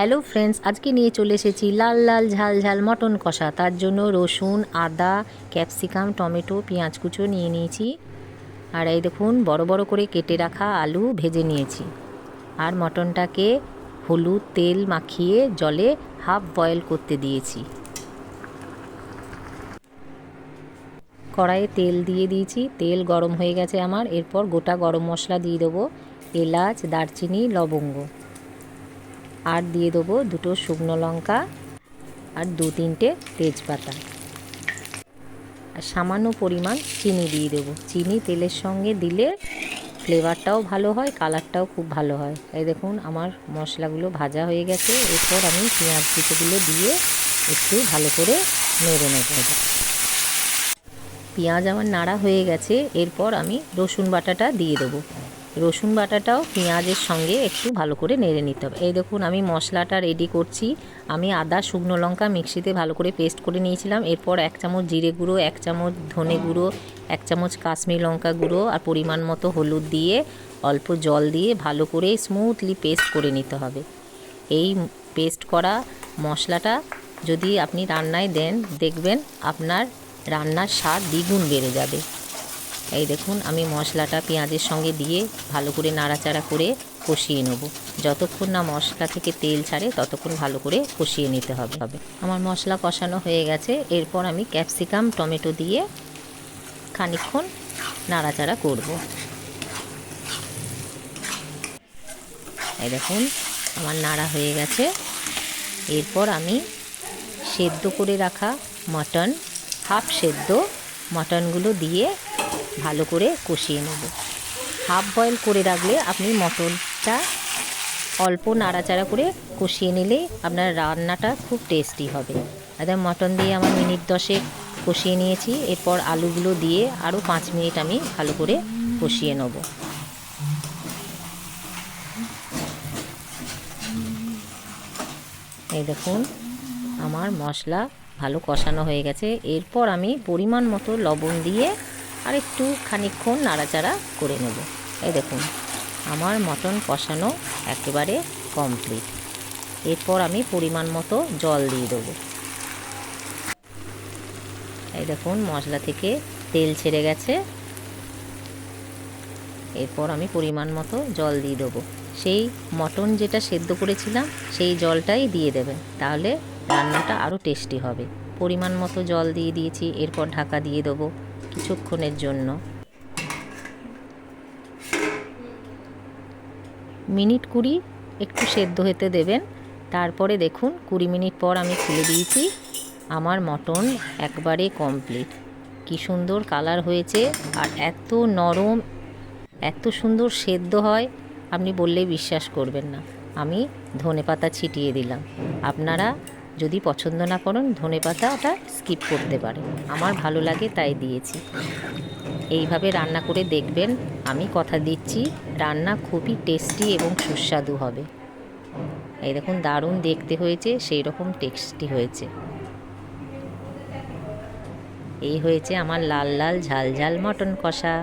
Hello friends আজকে নিয়ে চলে এসেছি লাল লাল ঝাল ঝাল মটন কষা। তার জন্য রসুন, আদা, ক্যাপসিকাম, টমেটো, পেঁয়াজ কুচো নিয়ে নিয়েছি। আর এই দেখুন, বড় বড় করে কেটে রাখা আলু ভেজে নিয়েছি। আর মটনটাকে হলুদ তেল মাখিয়ে জলে হাফ বয়েল করতে দিয়েছি। কড়াইয়ে তেল দিয়ে দিয়েছি। তেল গরম হয়ে গেছে আমার। এরপর গোটা গরম মশলা দিয়ে দেবো। এলাচ, দারচিনি, লবঙ্গ। আর দিয়ে দেবো দুটো শুকনো লঙ্কা আর দু তিনটে তেজপাতা। আর সামান্য পরিমাণ চিনি দিয়ে দেবো। চিনি তেলের সঙ্গে দিলে ফ্লেভারটাও ভালো হয়, কালারটাও খুব ভালো হয়। এই দেখুন, আমার মশলাগুলো ভাজা হয়ে গেছে। এরপর আমি পেঁয়াজ কুচোগুলো দিয়ে একটু ভালো করে নেড়ে নেব। পেঁয়াজ আমার নাড়া হয়ে গেছে। এরপর আমি রসুন বাটাটা দিয়ে দেবো। রসুন বাটাটাও পেঁয়াজের সঙ্গে একটু ভালো করে নেড়ে নিতে হবে। এই দেখুন, আমি মশলাটা রেডি করছি। আমি আদা, শুকনো লঙ্কা মিক্সিতে ভালো করে পেস্ট করে নিয়েছিলাম। এরপর এক চামচ জিরে গুঁড়ো, এক চামচ ধনে গুঁড়ো, এক চামচ কাশ্মীর লঙ্কা গুঁড়ো আর পরিমাণ মতো হলুদ দিয়ে অল্প জল দিয়ে ভালো করে স্মুথলি পেস্ট করে নিতে হবে। এই পেস্ট করা মশলাটা যদি আপনি রান্নায় দেন, দেখবেন আপনার রান্নার স্বাদ দ্বিগুণ বেড়ে যাবে। এই দেখুন, আমি মশলাটা পেঁয়াজের সঙ্গে দিয়ে ভালো করে নাড়াচাড়া করে কষিয়ে নেব। যতক্ষণ না মশলা থেকে তেল ছাড়ে, ততক্ষণ ভালো করে কষিয়ে নিতে হবে। হবে আমার মশলা কষানো হয়ে গেছে। এরপর আমি ক্যাপসিকাম, টমেটো দিয়ে খানিকক্ষণ নাড়াচাড়া করব। এই দেখুন, আমার নাড়া হয়ে গেছে। এরপর আমি সেদ্ধ করে রাখা মটন, হাফ সেদ্ধ মটনগুলো দিয়ে ভালো করে কষিয়ে নেব। হাফ বয়েল করে রাখলে আপনি মটনটা অল্প নাড়াচাড়া করে কষিয়ে নিলেই আপনার রান্নাটা খুব টেস্টি হবে। একদম মটন দিয়ে আমার মিনিট দশেক কষিয়ে নিয়েছি। এরপর আলুগুলো দিয়ে আরও পাঁচ মিনিট আমি ভালো করে কষিয়ে নেব। এই দেখুন, আমার মশলা ভালো কষানো হয়ে গেছে। এরপর আমি পরিমাণ মতো লবণ দিয়ে আর একটু খানিকক্ষণ নাড়াচাড়া করে নেব। এই দেখুন, আমার মটন কষানো একেবারে কমপ্লিট এরপর আমি পরিমাণ মতো জল দিয়ে দেবো। এই দেখুন, মশলা থেকে তেল ছেড়ে গেছে। এরপর আমি পরিমাণ মতো জল দিয়ে দেবো। সেই মটন যেটা সেদ্ধ করেছিলাম, সেই জলটাই দিয়ে দেবেন তাহলে রান্নাটা আরও টেস্টি হবে। পরিমাণ মতো জল দিয়ে দিয়েছি, এরপর ঢাকা দিয়ে দেবো। কিছুক্ষণের জন্য। মিনিট কুড়ি একটু সেদ্ধ হতে দেবেন। তারপরে দেখুন, কুড়ি মিনিট পর আমি খুলে দিয়েছি। আমার মটন একবারে কমপ্লিট কি সুন্দর কালার হয়েছে আর এত নরম, এত সুন্দর সেদ্ধ হয়, আপনি বললে বিশ্বাস করবেন না। আমি ধনে পাতা ছিটিয়ে দিলাম। আপনারা যদি পছন্দ না করেন, ধনে পাতাটা স্কিপ করতে পারেন। আমার ভালো লাগে তাই দিয়েছি। এইভাবে রান্না করে দেখবেন, আমি কথা দিচ্ছি, রান্না খুবই টেস্টি এবং সুস্বাদু হবে। এই দেখুন, দারুণ দেখতে হয়েছে সেই রকম টেস্টি হয়েছে। এই হয়েছে আমার লাল লাল ঝাল ঝাল মটন কষা।